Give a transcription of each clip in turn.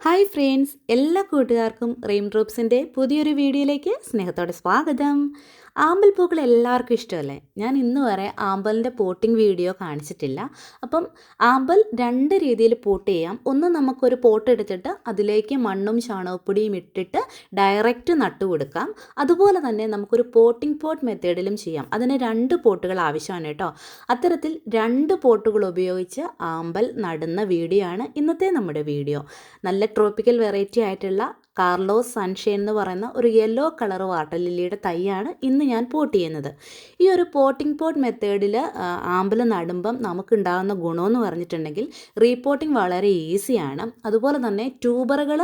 Hi friends എല്ലാ കൂട്ടുകാർക്കും റീം ഡ്രോപ്സിന്റെ പുതിയൊരു വീഡിയോയിലേക്ക് സ്നേഹത്തോടെ സ്വാഗതം. ആമ്പൽ പൂക്കൾ എല്ലാവർക്കും ഇഷ്ടമല്ലേ? ഞാൻ ഇന്ന് വരെ ആമ്പലിന്റെ പോട്ടിംഗ് വീഡിയോ കാണിച്ചിട്ടില്ല. അപ്പം ആമ്പൽ രണ്ട് രീതിയിൽ പോട്ട് ചെയ്യാം. ഒന്ന് നമുക്കൊരു പോട്ട് എടുത്തിട്ട് അതിലേക്ക് മണ്ണും ചാണകപ്പൊടിയും ഇട്ടിട്ട് ഡയറക്റ്റ് നട്ടു കൊടുക്കാം. അതുപോലെ തന്നെ നമുക്കൊരു പോട്ടിംഗ് പോട്ട് മെത്തേഡിലും ചെയ്യാം. അതിന് രണ്ട് പോട്ടുകൾ ആവശ്യമാണ് കേട്ടോ. അത്തരത്തിൽ രണ്ട് പോട്ടുകൾ ഉപയോഗിച്ച് ആമ്പൽ നടുന്ന വീഡിയോ ആണ് ഇന്നത്തെ നമ്മുടെ വീഡിയോ. നല്ല ട്രോപ്പിക്കൽ വെറൈറ്റി ആയിട്ടുള്ള കാർലോസ് സൺഷൈൻ എന്ന് പറയുന്ന ഒരു യെല്ലോ കളർ വാട്ടർ ലില്ലിയുടെ തൈയാണ് ഇന്ന് ഞാൻ പോട്ട് ചെയ്യുന്നത്. ഈ ഒരു പോട്ടിംഗ് പോട്ട് മെത്തേഡിൽ ആമ്പൽ നടുമ്പം നമുക്കുണ്ടാകുന്ന ഗുണമെന്ന് പറഞ്ഞിട്ടുണ്ടെങ്കിൽ റീപോട്ടിംഗ് വളരെ ഈസിയാണ്. അതുപോലെ തന്നെ ട്യൂബറുകൾ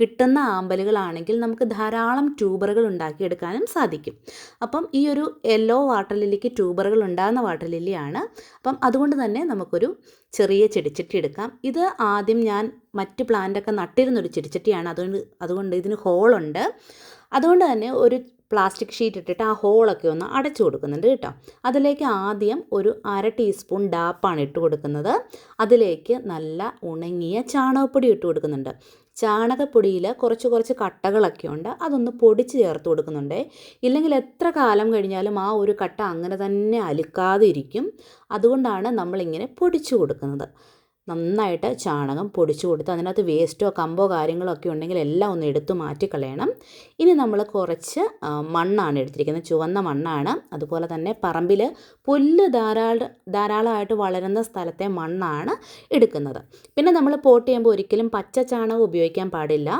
കിട്ടുന്ന ആമ്പലുകളാണെങ്കിൽ നമുക്ക് ധാരാളം ട്യൂബറുകൾ ഉണ്ടാക്കിയെടുക്കാനും സാധിക്കും. അപ്പം ഈ ഒരു യെല്ലോ വാട്ടർ ലില്ലിക്ക് ട്യൂബറുകൾ ഉണ്ടാകുന്ന വാട്ടർ ലില്ലിയാണ്. അപ്പം അതുകൊണ്ട് തന്നെ നമുക്കൊരു ചെറിയ ചെടിച്ചട്ടി എടുക്കാം. ഇത് ആദ്യം ഞാൻ മറ്റ് പ്ലാന്റൊക്കെ നട്ടിരുന്നൊരു ചെടിച്ചട്ടിയാണ്. അതുകൊണ്ട് അതുകൊണ്ട് ഇതിന് ഹോളുണ്ട്. അതുകൊണ്ട് തന്നെ ഒരു പ്ലാസ്റ്റിക് ഷീറ്റ് ഇട്ടിട്ട് ആ ഹോളൊക്കെ ഒന്ന് അടച്ചു കൊടുക്കുന്നുണ്ട് കേട്ടോ. അതിലേക്ക് ആദ്യം ഒരു അര ടീസ്പൂൺ ഡാപ്പാണ് ഇട്ട് കൊടുക്കുന്നത്. അതിലേക്ക് നല്ല ഉണങ്ങിയ ചാണകപ്പൊടി ഇട്ട് കൊടുക്കുന്നുണ്ട്. ചാണകപ്പൊടിയിൽ കുറച്ച് കുറച്ച് കട്ടകളൊക്കെ ഉണ്ട്. അതൊന്ന് പൊടിച്ച് ചേർത്ത് കൊടുക്കുന്നുണ്ട്. ഇല്ലെങ്കിൽ എത്ര കാലം കഴിഞ്ഞാലും ആ ഒരു കട്ട അങ്ങനെ തന്നെ അലുക്കാതെ ഇരിക്കും അതുകൊണ്ടാണ് നമ്മളിങ്ങനെ പൊടിച്ചു കൊടുക്കുന്നത്. നന്നായിട്ട് ചാണകം പൊടിച്ചു കൊടുത്ത് അതിനകത്ത് വേസ്റ്റോ കമ്പോ കാര്യങ്ങളോ ഒക്കെ ഉണ്ടെങ്കിൽ എല്ലാം ഒന്ന് എടുത്തു മാറ്റിക്കളയണം. ഇനി നമ്മൾ കുറച്ച് മണ്ണാണ് എടുത്തിരിക്കുന്നത്. ചുവന്ന മണ്ണാണ്. അതുപോലെ തന്നെ പറമ്പിൽ പുല്ല് ധാരാളം ധാരാളമായിട്ട് വളരുന്ന സ്ഥലത്തെ മണ്ണാണ് എടുക്കുന്നത്. പിന്നെ നമ്മൾ പോട്ട് ചെയ്യുമ്പോൾ ഒരിക്കലും പച്ച ചാണകം ഉപയോഗിക്കാൻ പാടില്ല.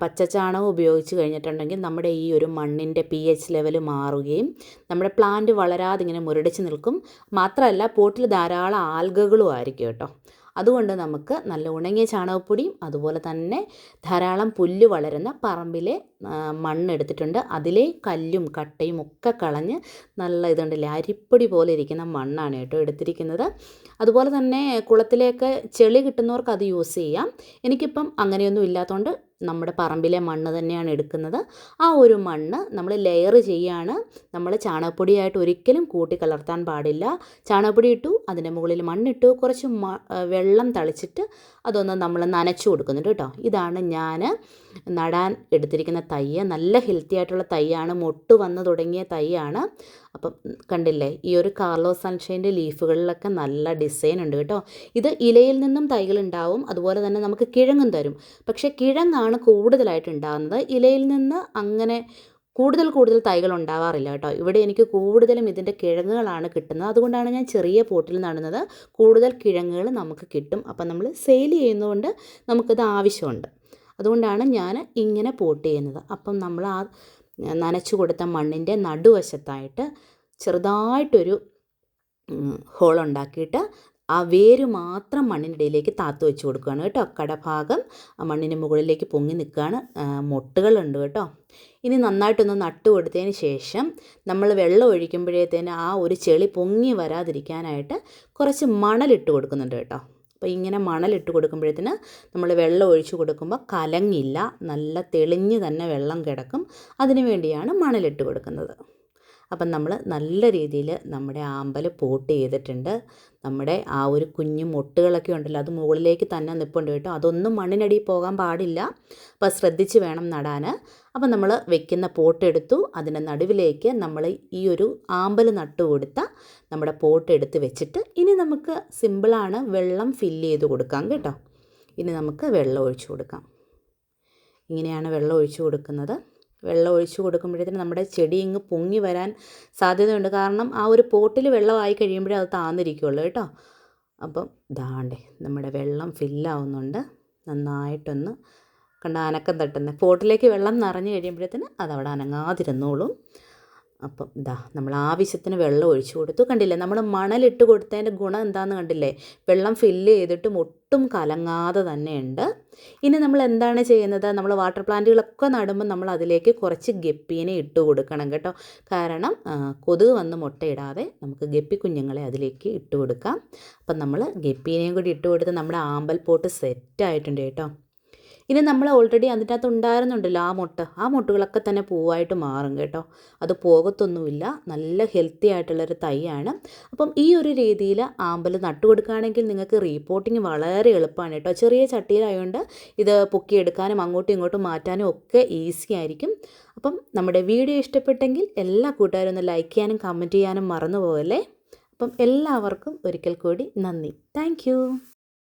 പച്ച പച്ചച്ചാണകം ഉപയോഗിച്ച് കഴിഞ്ഞിട്ടുണ്ടെങ്കിൽ നമ്മുടെ ഈ ഒരു മണ്ണിന്റെ പി എച്ച് ലെവൽ മാറുകയും നമ്മുടെ പ്ലാന്റ് വളരാതെ ഇങ്ങനെ മുരടിച്ച് നിൽക്കും. മാത്രമല്ല പോട്ടിൽ ധാരാളം ആൽഗകളും ആയിരിക്കും കേട്ടോ. അതുകൊണ്ട് നമുക്ക് നല്ല ഉണങ്ങിയ ചാണകപ്പൊടിയും അതുപോലെ തന്നെ ധാരാളം പുല്ല് വളരുന്ന പറമ്പിലെ മണ്ണെടുത്തിട്ടുണ്ട് അതിലെ കല്ലും കട്ടയും ഒക്കെ കളഞ്ഞ് നല്ല ഇതുണ്ടല്ലേ അരിപ്പൊടി പോലെ ഇരിക്കുന്ന മണ്ണാണ് കേട്ടോ എടുത്തിരിക്കുന്നത്. അതുപോലെ തന്നെ കുളത്തിലേക്ക് ചെളി കിട്ടുന്നവർക്ക് അത് യൂസ് ചെയ്യാം. എനിക്കിപ്പം അങ്ങനെയൊന്നും ഇല്ലാത്തതുകൊണ്ട് നമ്മുടെ പറമ്പിലെ മണ്ണ് തന്നെയാണ് എടുക്കുന്നത്. ആ ഒരു മണ്ണ് നമ്മൾ ലെയർ ചെയ്യുകയാണ് നമ്മൾ ചാണകപ്പൊടിയായിട്ട് ഒരിക്കലും കൂട്ടി കലർത്താൻ പാടില്ല. ചാണകപ്പൊടി ഇട്ടു അതിന്റെ മുകളിൽ മണ്ണിട്ടു കുറച്ച് വെള്ളം തളിച്ചിട്ട് അതൊന്ന് നമ്മൾ നനച്ചു കൊടുക്കുന്നുണ്ട് കേട്ടോ. ഇതാണ് ഞാൻ നടാൻ എടുത്തിരിക്കുന്ന തയ്യ്. നല്ല ഹെൽത്തി ആയിട്ടുള്ള തയ്യാണ്. മൊട്ട് വന്ന് തുടങ്ങിയ തയ്യാണ്. അപ്പം കണ്ടില്ലേ ഈ ഒരു കാർലോ സൺഷൈന്റെ ലീഫുകളിലൊക്കെ നല്ല ഡിസൈൻ ഉണ്ട് കേട്ടോ. ഇത് ഇലയിൽ നിന്നും തൈകൾ ഉണ്ടാവും. അതുപോലെ തന്നെ നമുക്ക് കിഴങ്ങും തരും. പക്ഷേ കിഴങ്ങാണ് കൂടുതലായിട്ട് ഉണ്ടാകുന്നത് ഇലയിൽ നിന്ന് അങ്ങനെ കൂടുതൽ കൂടുതൽ തൈകൾ ഉണ്ടാവാറില്ല കേട്ടോ. ഇവിടെ എനിക്ക് കൂടുതലും ഇതിന്റെ കിഴങ്ങുകളാണ് കിട്ടുന്നത്. അതുകൊണ്ടാണ് ഞാൻ ചെറിയ പോട്ടിൽ നടുന്നത്. കൂടുതൽ കിഴങ്ങുകൾ നമുക്ക് കിട്ടും. അപ്പം നമ്മൾ സെയിൽ ചെയ്യുന്നതുകൊണ്ട് നമുക്കത് ആവശ്യമുണ്ട്. അതുകൊണ്ടാണ് ഞാൻ ഇങ്ങനെ പോട്ട് ചെയ്യുന്നത്. അപ്പം നമ്മൾ ആ നനച്ചു കൊടുത്ത മണ്ണിന്റെ നടുവശത്തായിട്ട് ചെറുതായിട്ടൊരു ഹോൾ ഉണ്ടാക്കിയിട്ട് ആ വേര് മാത്രം മണ്ണിനിടയിലേക്ക് താത്തു വെച്ച് കൊടുക്കുകയാണ് കേട്ടോ. കടഭാഗം മണ്ണിന് മുകളിലേക്ക് പൊങ്ങി നിൽക്കുകയാണ് മൊട്ടുകളുണ്ട് കേട്ടോ. ഇനി നന്നായിട്ടൊന്ന് നട്ടു കൊടുത്തതിന് ശേഷം നമ്മൾ വെള്ളം ഒഴിക്കുമ്പോഴത്തേന് ആ ഒരു ചെളി പൊങ്ങി വരാതിരിക്കാനായിട്ട് കുറച്ച് മണലിട്ട് കൊടുക്കുന്നുണ്ട് കേട്ടോ. അപ്പോൾ ഇങ്ങനെ മണലിട്ട് കൊടുക്കുമ്പോഴത്തേന് നമ്മൾ വെള്ളം ഒഴിച്ചു കൊടുക്കുമ്പോൾ കലങ്ങില്ല നല്ല തെളിഞ്ഞ് തന്നെ വെള്ളം കിടക്കും. അതിനു വേണ്ടിയാണ് മണലിട്ട് കൊടുക്കുന്നത്. അപ്പം നമ്മൾ നല്ല രീതിയിൽ നമ്മുടെ ആമ്പൽ പോട്ട് ചെയ്തിട്ടുണ്ട്. നമ്മുടെ ആ ഒരു കുഞ്ഞു മുട്ടുകളൊക്കെ ഉണ്ടല്ലോ അത് മുകളിലേക്ക് തന്നെ നിൽപ്പുണ്ട് കേട്ടോ. അതൊന്നും മണ്ണിനടിയിൽ പോകാൻ പാടില്ല. അപ്പോൾ ശ്രദ്ധിച്ച് വേണം നടാൻ. അപ്പം നമ്മൾ വെക്കുന്ന പോട്ടെടുത്തു അതിന്റെ നടുവിലേക്ക് നമ്മൾ ഈ ഒരു ആമ്പൽ നട്ടു കൊടുത്ത നമ്മുടെ പോട്ടെടുത്ത് വെച്ചിട്ട് ഇനി നമുക്ക് സിമ്പിളാണ് വെള്ളം ഫില്ല് ചെയ്ത് കൊടുക്കാം കേട്ടോ. ഇനി നമുക്ക് വെള്ളം ഒഴിച്ചു കൊടുക്കാം. ഇങ്ങനെയാണ് വെള്ളം ഒഴിച്ചു കൊടുക്കുന്നത്. വെള്ളം ഒഴിച്ചു കൊടുക്കുമ്പോഴത്തേന് നമ്മുടെ ചെടി ഇങ്ങ് പൊങ്ങി വരാൻ സാധ്യതയുണ്ട്. കാരണം ആ ഒരു പോട്ടിൽ വെള്ളമായി കഴിയുമ്പോഴേ അത് താന്നിരിക്കുള്ളൂ കേട്ടോ. അപ്പം ദാണ്ടേ നമ്മുടെ വെള്ളം ഫില്ലാവുന്നുണ്ട്. നന്നായിട്ടൊന്ന് കണ്ട അനക്കം തട്ടുന്ന പോട്ടിലേക്ക് വെള്ളം നിറഞ്ഞു കഴിയുമ്പോഴത്തേന് അതവിടെ അനങ്ങാതിരുന്നോളും. അപ്പം ഇതാ നമ്മൾ ആവശ്യത്തിന് വെള്ളം ഒഴിച്ചു കൊടുത്തു. കണ്ടില്ലേ നമ്മൾ മണലിട്ട് കൊടുത്തതിന്റെ ഗുണം എന്താണെന്ന് കണ്ടില്ലേ? വെള്ളം ഫില്ല് ചെയ്തിട്ടും ഒട്ടും കലങ്ങാതെ തന്നെയുണ്ട്. ഇനി നമ്മൾ എന്താണ് ചെയ്യുന്നത്? നമ്മൾ വാട്ടർ പ്ലാന്റുകളൊക്കെ നടുമ്പോൾ നമ്മൾ അതിലേക്ക് കുറച്ച് ഗപ്പീനെ ഇട്ട് കൊടുക്കണം കേട്ടോ. കാരണം കൊതുക് വന്ന് മുട്ടയിടാതെ നമുക്ക് ഗപ്പി കുഞ്ഞുങ്ങളെ അതിലേക്ക് ഇട്ട് കൊടുക്കാം. അപ്പം നമ്മൾ ഗപ്പീനെയും കൂടി ഇട്ട് കൊടുത്ത് നമ്മുടെ ആമ്പൽ പോട്ട് സെറ്റായിട്ടുണ്ട് കേട്ടോ. ഇനി നമ്മൾ ഓൾറെഡി അതിന്റെ അകത്ത് ഉണ്ടായിരുന്നുണ്ടല്ലോ ആ മുട്ട. ആ മുട്ടുകളൊക്കെ തന്നെ പൂവായിട്ട് മാറും കേട്ടോ. അത് പോകത്തൊന്നുമില്ല. നല്ല ഹെൽത്തി ആയിട്ടുള്ളൊരു തൈയാണ്. അപ്പം ഈ ഒരു രീതിയിൽ ആമ്പൽ നട്ടു കൊടുക്കുകയാണെങ്കിൽ നിങ്ങൾക്ക് റീപോർട്ടിങ് വളരെ എളുപ്പമാണ് കേട്ടോ. ചെറിയ ചട്ടിയിലായതുകൊണ്ട് ഇത് പൊക്കിയെടുക്കാനും അങ്ങോട്ടും ഇങ്ങോട്ടും മാറ്റാനും ഒക്കെ ഈസി ആയിരിക്കും. അപ്പം നമ്മുടെ വീഡിയോ ഇഷ്ടപ്പെട്ടെങ്കിൽ എല്ലാ കൂട്ടുകാരും ഒന്ന് ലൈക്ക് ചെയ്യാനും കമന്റ് ചെയ്യാനും മറന്നു പോകല്ലേ അപ്പം എല്ലാവർക്കും ഒരിക്കൽ കൂടി നന്ദി. താങ്ക്